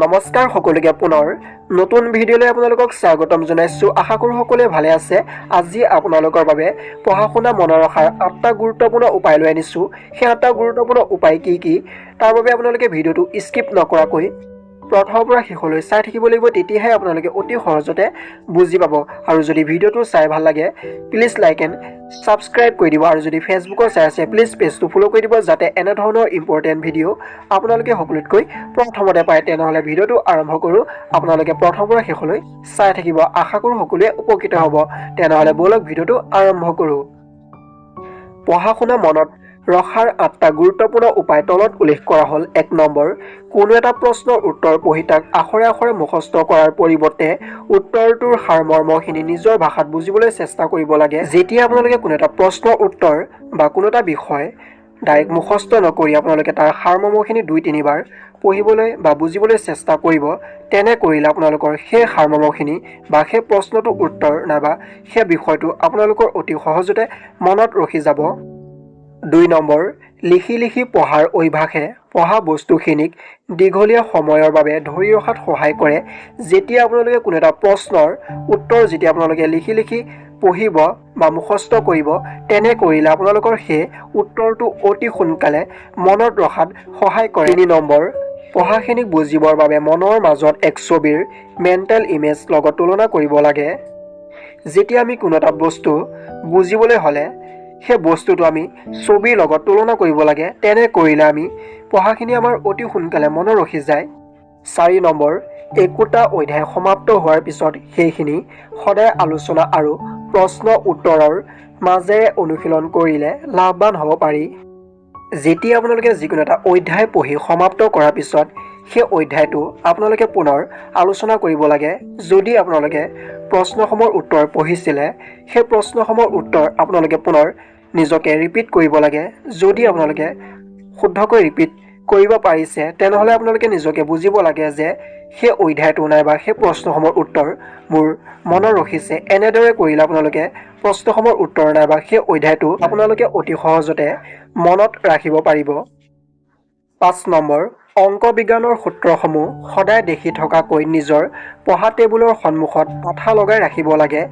নমস্কাৰ সকলোকে পুনৰ। নতুন ভিডিঅ'লৈ আপোনালোকক স্বাগতম জনাইছোঁ। আশা কৰোঁ সকলোৱে ভালে আছে। আজি আপোনালোকৰ বাবে পঢ়া শুনা মনত ৰখাৰ আঠটা গুৰুত্বপূৰ্ণ উপায় লৈ আনিছোঁ। সেই আঠটা গুৰুত্বপূৰ্ণ উপায় কি কি? তাৰ বাবে আপোনালোকে ভিডিঅ'টো স্কিপ নকৰাকৈ প্ৰথমৰ পৰা শেষলৈ চাই থাকিব লাগিব তেতিয়াহে আপোনালোকে অতি সহজতে বুজি পাব। আৰু যদি ভিডিঅ'টো চাই ভাল লাগে প্লিজ লাইক এণ্ড ছাবস্ক্ৰাইব কৰি দিব। আৰু যদি ফেচবুকত চাই আছে প্লিজ পেজটো ফ'ল' কৰি দিব যাতে এনেধৰণৰ ইম্পৰ্টেণ্ট ভিডিঅ' আপোনালোকে সকলোতকৈ প্ৰথমতে পায়। তেনেহ'লে ভিডিঅ'টো আৰম্ভ কৰোঁ। আপোনালোকে প্ৰথমৰ পৰা শেষলৈ চাই থাকিব। আশা কৰোঁ সকলোৱে উপকৃত হ'ব। তেনেহ'লে ব'লক ভিডিঅ'টো আৰম্ভ কৰোঁ। পঢ়া শুনা মনত ৰখাৰ আঠটা গুৰুত্বপূৰ্ণ উপায় তলত উল্লেখ কৰা হ'ল। এক নম্বৰ কোনো এটা প্ৰশ্নৰ উত্তৰ পঢ়ি তাক আখৰে আখৰে মুখস্থ কৰাৰ পৰিৱৰ্তে উত্তৰটোৰ সাৰমৰ্মখিনি নিজৰ ভাষাত বুজিবলৈ চেষ্টা কৰিব লাগে। যেতিয়া আপোনালোকে কোনো এটা প্ৰশ্নৰ উত্তৰ বা কোনো এটা বিষয় ডাইৰেক্ট মুখস্থ নকৰি আপোনালোকে তাৰ সাৰমৰ্মখিনি দুই তিনিবাৰ পঢ়িবলৈ বা বুজিবলৈ চেষ্টা কৰিব তেনে কৰিলে আপোনালোকৰ সেই সাৰমৰ্মখিনি বা সেই প্ৰশ্নটোৰ উত্তৰ নাইবা সেই বিষয়টো আপোনালোকৰ অতি সহজতে মনত ৰখি যাব। দুই নম্বৰ লিখি লিখি পঢ়াৰ অভ্যাসে পঢ়া বস্তুখিনিক দীঘলীয়া সময়ৰ বাবে ধৰি ৰখাত সহায় কৰে। যেতিয়া আপোনালোকে কোনো এটা প্ৰশ্নৰ উত্তৰ যেতিয়া আপোনালোকে লিখি লিখি পঢ়িব বা মুখস্থ কৰিব তেনে কৰিলে আপোনালোকৰ সেই উত্তৰটো অতি সোনকালে মনত ৰখাত সহায় কৰে। তিনি নম্বৰ পঢ়াখিনিক বুজিবৰ বাবে মনৰ মাজত এক ছবিৰ মেণ্টেল ইমেজ লগত তুলনা কৰিব লাগে। যেতিয়া আমি কোনো এটা বস্তু বুজিবলৈ হ'লে সেই বস্তুটো আমি ছবিৰ লগত তুলনা কৰিব লাগে। তেনে কৰিলে আমি পঢ়াখিনি আমাৰ অতি সোনকালে মনত ৰখি যায়। চাৰি নম্বৰ একোটা অধ্যায় সমাপ্ত হোৱাৰ পিছত সেইখিনি সদায় আলোচনা আৰু প্ৰশ্ন উত্তৰৰ মাজেৰে অনুশীলন কৰিলে লাভৱান হ'ব পাৰি। যেতিয়া আপোনালোকে যিকোনো এটা অধ্যায় পঢ়ি সমাপ্ত কৰাৰ পিছত সেই অধ্যায়টো আপোনালোকে পুনৰ আলোচনা কৰিব লাগে। যদি আপোনালোকে প্ৰশ্নসমূহৰ উত্তৰ পঢ়িছিলে সেই প্ৰশ্নসমূহৰ উত্তৰ আপোনালোকে পুনৰ নিজকে ৰিপিট কৰিব লাগে। যদি আপোনালোকে শুদ্ধকৈ ৰিপিট কৰিব পাৰিছে তেনেহ'লে আপোনালোকে নিজকে বুজিব লাগে যে সেই অধ্যায়টো নাইবা সেই প্ৰশ্নসমূহৰ উত্তৰ মোৰ মনত ৰখিছে। এনেদৰে কৰিলে আপোনালোকে প্ৰশ্নসমূহৰ উত্তৰ নাইবা সেই অধ্যায়টো আপোনালোকে অতি সহজতে মনত ৰাখিব পাৰিব। পাঁচ নম্বৰ অংক বিজ্ঞানৰ সূত্ৰসমূহ সদায় দেখি থকাকৈ নিজৰ পঢ়া টেবুলৰ সন্মুখত পাঠা লগাই ৰাখিব লাগে।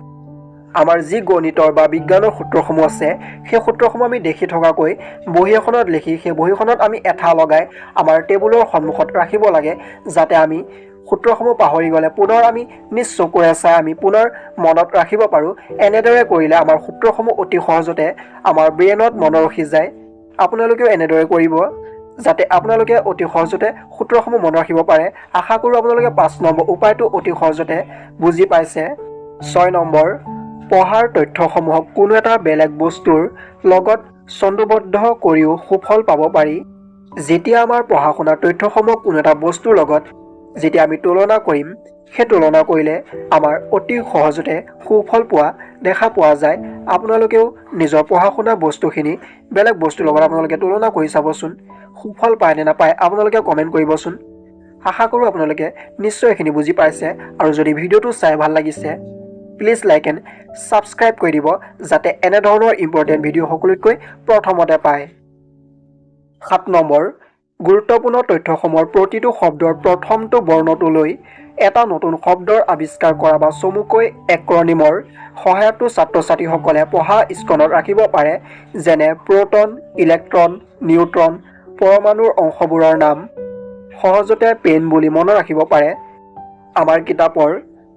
আমাৰ যি গণিতৰ বা বিজ্ঞানৰ সূত্ৰসমূহ আছে সেই সূত্ৰসমূহ আমি দেখি থকাকৈ বহী এখনত লিখি সেই বহীখনত আমি এঠা লগাই আমাৰ টেবুলৰ সন্মুখত ৰাখিব লাগে যাতে আমি সূত্ৰসমূহ পাহৰি গ'লে পুনৰ আমি নিজ চকুৰে চাই আমি পুনৰ মনত ৰাখিব পাৰোঁ। এনেদৰে কৰিলে আমাৰ সূত্ৰসমূহ অতি সহজতে আমাৰ ব্ৰেইনত মনত ৰখি যায়। আপোনালোকেও এনেদৰে কৰিব। যাতে আপোনালোকে অতি সহজতে সূত্ৰসমূহ মনত ৰাখিব পাৰে। আশা কৰোঁ আপোনালোকে পাঁচ নম্বৰ উপায়টো অতি সহজতে বুজি পাইছে। ছয় নম্বৰ পঢ়াৰ তথ্যসমূহক কোনো এটা বেলেগ বস্তুৰ লগত ছন্দবদ্ধ কৰিও সুফল পাব পাৰি। যেতিয়া আমাৰ পঢ়া শুনাৰ তথ্যসমূহ কোনো এটা বস্তুৰ লগত যেতিয়া আমি তুলনা কৰিম সেই তুলনা কৰিলে আমাৰ অতি সহজতে সুফল পোৱা দেখা পোৱা যায়। আপোনালোকেও নিজৰ পঢ়া শুনা বস্তুখিনি বেলেগ বস্তুৰ লগত আপোনালোকে তুলনা কৰি চাবচোন। সুফল পায় নে নাপায় আপোনালোকে কমেণ্ট কৰিবচোন। আশা কৰোঁ আপোনালোকে নিশ্চয় এইখিনি বুজি পাইছে আৰু যদি ভিডিঅ'টো চাই ভাল লাগিছে প্লিজ লাইক এণ্ড ছাবস্ক্ৰাইব কৰি দিব যাতে এনেধৰণৰ ইম্পৰ্টেণ্ট ভিডিঅ' সকলোতকৈ প্ৰথমতে পায়। সাত নম্বৰ গুৰুত্বপূৰ্ণ তথ্যসমূহৰ প্ৰতিটো শব্দৰ প্ৰথমটো বৰ্ণটো লৈ এটা নতুন শব্দৰ আৱিষ্কাৰ কৰা বা চমুকৈ এক্ৰনিমৰ সহায়তো ছাত্ৰ ছাত্ৰীসকলে পঢ়া স্কনত ৰাখিব পাৰে যেনে প্ৰ'টন ইলেক্ট্ৰন নিউট্ৰন পৰমাণুৰ অংশবোৰৰ নাম সহজতে পেন বুলি মনত ৰাখিব পাৰে। আমাৰ কিতাপৰ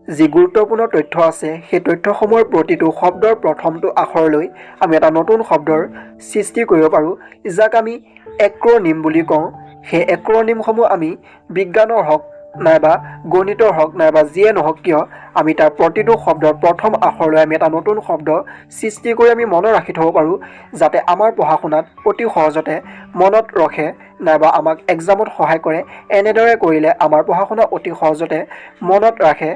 যি গুৰুত্বপূৰ্ণ তথ্য আছে সেই তথ্যসমূহৰ প্ৰতিটো শব্দৰ প্ৰথমটো আখৰলৈ আমি এটা নতুন শব্দৰ সৃষ্টি কৰিব পাৰোঁ যাক আমি এক্ৰনিম বুলি কওঁ। সেই এক্ৰনিমসমূহ আমি বিজ্ঞানৰ হওক নাইবা গণিতৰ হওক নাইবা যিয়ে নহওক কিয় আমি তাৰ প্ৰতিটো শব্দৰ প্ৰথম আখৰলৈ আমি এটা নতুন শব্দ সৃষ্টি কৰি আমি মনত ৰাখি থ'ব পাৰোঁ যাতে আমাৰ পঢ়া শুনাত অতি সহজতে মনত ৰখে নাইবা আমাক এক্সামত সহায় কৰে এনেদৰে কৰিলে আমাৰ পঢ়া শুনা অতি সহজতে মনত ৰাখে।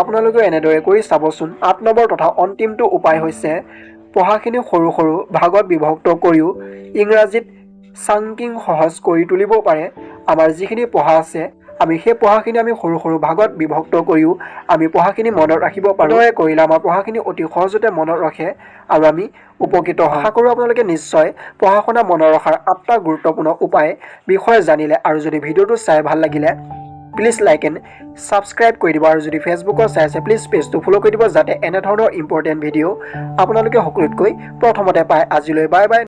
আপোনালোকেও এনেদৰে কৰি চাবচোন আঠ নম্বৰ তথা অন্তিমটো উপায় হৈছে পঢ়াখিনি সৰু সৰু ভাগত বিভক্ত কৰিও ইংৰাজীত চাংকিং সহজ কৰি তুলিব পাৰে। আমাৰ যিখিনি পঢ়া আছে আমি সেই পঢ়াখিনি আমি সৰু সৰু ভাগত বিভক্ত কৰিও আমি পঢ়াখিনি মনত ৰাখিব পাৰোঁ। কৰিলে আমাৰ পঢ়াখিনি অতি সহজতে মনত ৰাখে আৰু আমি উপকৃত। আশা কৰোঁ আপোনালোকে নিশ্চয় পঢ়া শুনা মনত ৰখাৰ আঠটা গুৰুত্বপূৰ্ণ উপায় বিষয়ে জানিলে আৰু যদি ভিডিঅ'টো চাই ভাল লাগিলে প্লিজ লাইক এণ্ড ছাবস্ক্ৰাইব কৰি দিব। আৰু যদি ফেচবুকত চাই আছে প্লিজ পেজটো ফ'ল' কৰি দিব যাতে এনেধৰণৰ ইম্পৰ্টেণ্ট ভিডিঅ' আপোনালোকে সকলোতকৈ প্ৰথমতে পায়। আজিলৈ বাই বাই।